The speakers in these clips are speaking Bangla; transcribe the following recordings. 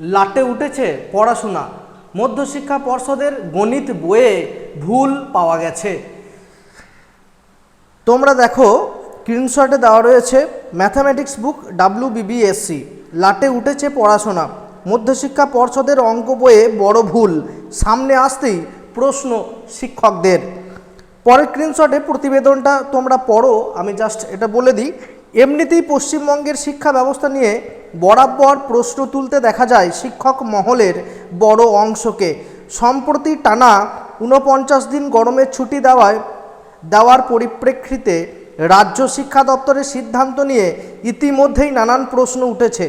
লাটে উঠেছে পড়াশোনা। মধ্যশিক্ষা পর্ষদের গণিত বইয়ে ভুল পাওয়া গেছে। তোমরা দেখো, স্ক্রিনশটে দেওয়া রয়েছে, ম্যাথামেটিক্স বুক ডাব্লিউ বিবিএসসি লাটে উঠেছে পড়াশোনা। মধ্যশিক্ষা পর্ষদের অঙ্ক বইয়ে বড় ভুল। সামনে আসতেই প্রশ্ন শিক্ষকদের। পরের স্ক্রিনশটে প্রতিবেদনটা তোমরা পড়ো, আমি জাস্ট এটা বলে দিই। এমনিতেই পশ্চিমবঙ্গের শিক্ষা ব্যবস্থা নিয়ে বরাবর প্রশ্ন তুলতে দেখা যায় শিক্ষক মহলের বড় অংশকে। সম্প্রতি টানা ঊনপঞ্চাশ দিন গরমের ছুটি দেওয়ায়, দেওয়ার পরিপ্রেক্ষিতে রাজ্য শিক্ষা দপ্তরের সিদ্ধান্ত নিয়ে ইতিমধ্যেই নানান প্রশ্ন উঠেছে।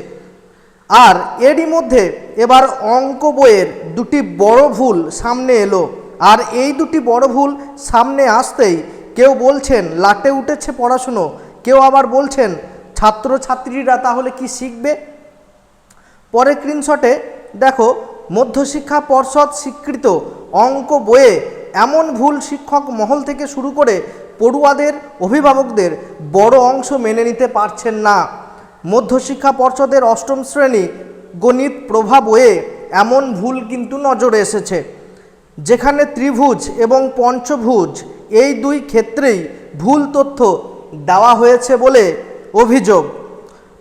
আর এরই মধ্যে এবার অঙ্ক বইয়ের দুটি বড় ভুল সামনে এলো। আর এই দুটি বড় ভুল সামনে আসতেই কেউ বলছেন, লাটে উঠেছে পড়াশুনো। কেউ আবার বলছেন, ছাত্রছাত্রীরা তাহলে কি শিখবে? পরে স্ক্রিনশটে দেখো, মধ্যশিক্ষা পর্ষদ স্বীকৃত অঙ্ক বইয়ে এমন ভুল শিক্ষক মহল থেকে শুরু করে পড়ুয়াদের, অভিভাবকদের বড় অংশ মেনে নিতে পারছেন না। মধ্যশিক্ষা পর্ষদের অষ্টম শ্রেণি গণিত প্রভা বইয়ে এমন ভুল কিন্তু নজরে এসেছে। যেখানে ত্রিভুজ এবং পঞ্চভুজ, এই দুই ক্ষেত্রেই ভুল তথ্য দেওয়া হয়েছে বলে অভিযোগ।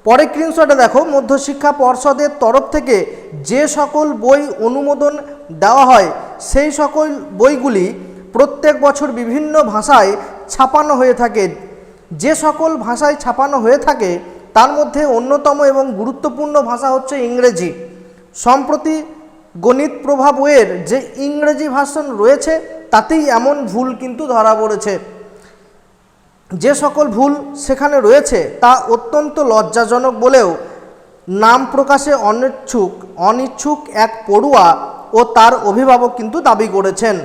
পরে স্ক্রিনশটে দেখো, মধ্যশিক্ষা পর্ষদের তরফ থেকে যে সকল বই অনুমোদন দেওয়া হয়, সেই সকল বইগুলি প্রত্যেক বছর বিভিন্ন ভাষায় ছাপানো হয়ে থাকে। যে সকল ভাষায় ছাপানো হয়ে থাকে, তার মধ্যে অন্যতম এবং গুরুত্বপূর্ণ ভাষা হচ্ছে ইংরেজি। সম্প্রতি গণিত প্রভাব বইয়ের যে ইংরেজি ভাষণ রয়েছে, তাতেই এমন ভুল কিন্তু ধরা পড়েছে। যে সকল ভুল সেখানে রয়েছে তা অত্যন্ত লজ্জাজনক বলেও নাম প্রকাশে অনিচ্ছুক অনিচ্ছুক এক পড়ুয়া ও তার অভিভাবক কিন্তু দাবি করেছেন।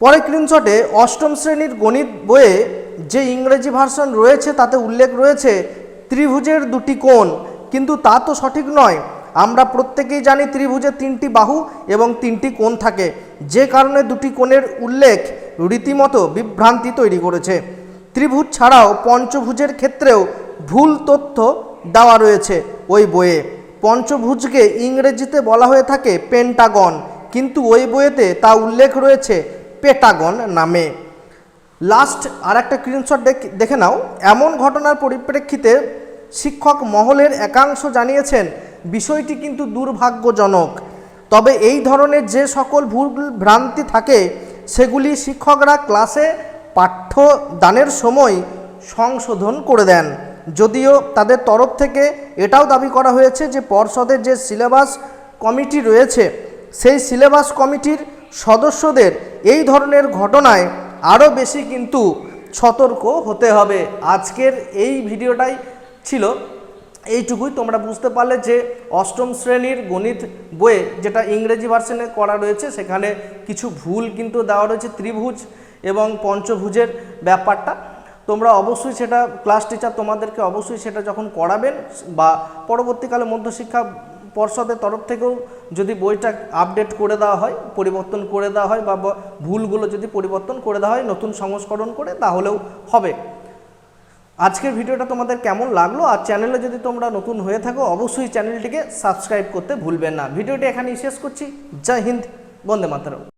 পরে স্ক্রিনশটে অষ্টম শ্রেণির গণিত বইয়ে যে ইংরেজি ভার্সন রয়েছে তাতে উল্লেখ রয়েছে, ত্রিভুজের দুটি কোণ। কিন্তু তা তো সঠিক নয়। আমরা প্রত্যেকেই জানি ত্রিভুজের তিনটি বাহু এবং তিনটি কোণ থাকে। যে কারণে দুটি কোণের উল্লেখ রীতিমতো বিভ্রান্তি তৈরি করেছে। ত্রিভুজ ছাড়াও পঞ্চভুজের ক্ষেত্রেও ভুল তথ্য দেওয়া রয়েছে ওই বইয়ে। পঞ্চভুজকে ইংরেজিতে বলা হয়ে থাকে পেন্টাগন, কিন্তু ওই বইয়েতে তা উল্লেখ রয়েছে পেটাগন নামে। লাস্ট আর একটা স্ক্রিনশট দেখে নাও। এমন ঘটনার পরিপ্রেক্ষিতে শিক্ষক মহলের একাংশ জানিয়েছেন, বিষয়টি কিন্তু দুর্ভাগ্যজনক। তবে এই ধরনের যে সকল ভুল ভ্রান্তি থাকে, সেগুলি শিক্ষকরা ক্লাসে পাঠ্যদানের সময় সংশোধন করে দেন। যদিও তাদের তরফ থেকে এটাও দাবি করা হয়েছে যে পর্ষদের যে সিলেবাস কমিটি রয়েছে, সেই সিলেবাস কমিটির সদস্যদের এই ধরনের ঘটনায় আরও বেশি কিন্তু সতর্ক হতে হবে। আজকের এই ভিডিওটাই ছিল। এইটুকুই তোমরা বুঝতে পারলে যে অষ্টম শ্রেণির গণিত বইয়ে যেটা ইংরেজি ভার্সনে করা রয়েছে, সেখানে কিছু ভুল কিন্তু দেওয়া রয়েছে, ত্রিভুজ। এবং পঞ্চভুজের ব্যাপারটা। তোমরা অবশ্যই সেটা ক্লাস টিচার তোমাদেরকে অবশ্যই সেটা যখন করাবেন বা পরবর্তীকালে মধ্যশিক্ষা পর্ষদের তরফ থেকেও যদি বইটা আপডেট করে দেওয়া হয়, পরিবর্তন করে দেওয়া হয় বা ভুলগুলো যদি পরিবর্তন করে দেওয়া হয়, নতুন সংস্করণ করে, তাহলেও হবে। আজকের ভিডিওটা তোমাদের কেমন লাগল? আর চ্যানেলে যদি তোমরা নতুন হয়ে থাকো, অবশ্যই চ্যানেলটিকে সাবস্ক্রাইব করতে ভুলবেন না। ভিডিওটি এখানেই শেষ করছি। জয় হিন্দ, বন্দে মাতারম।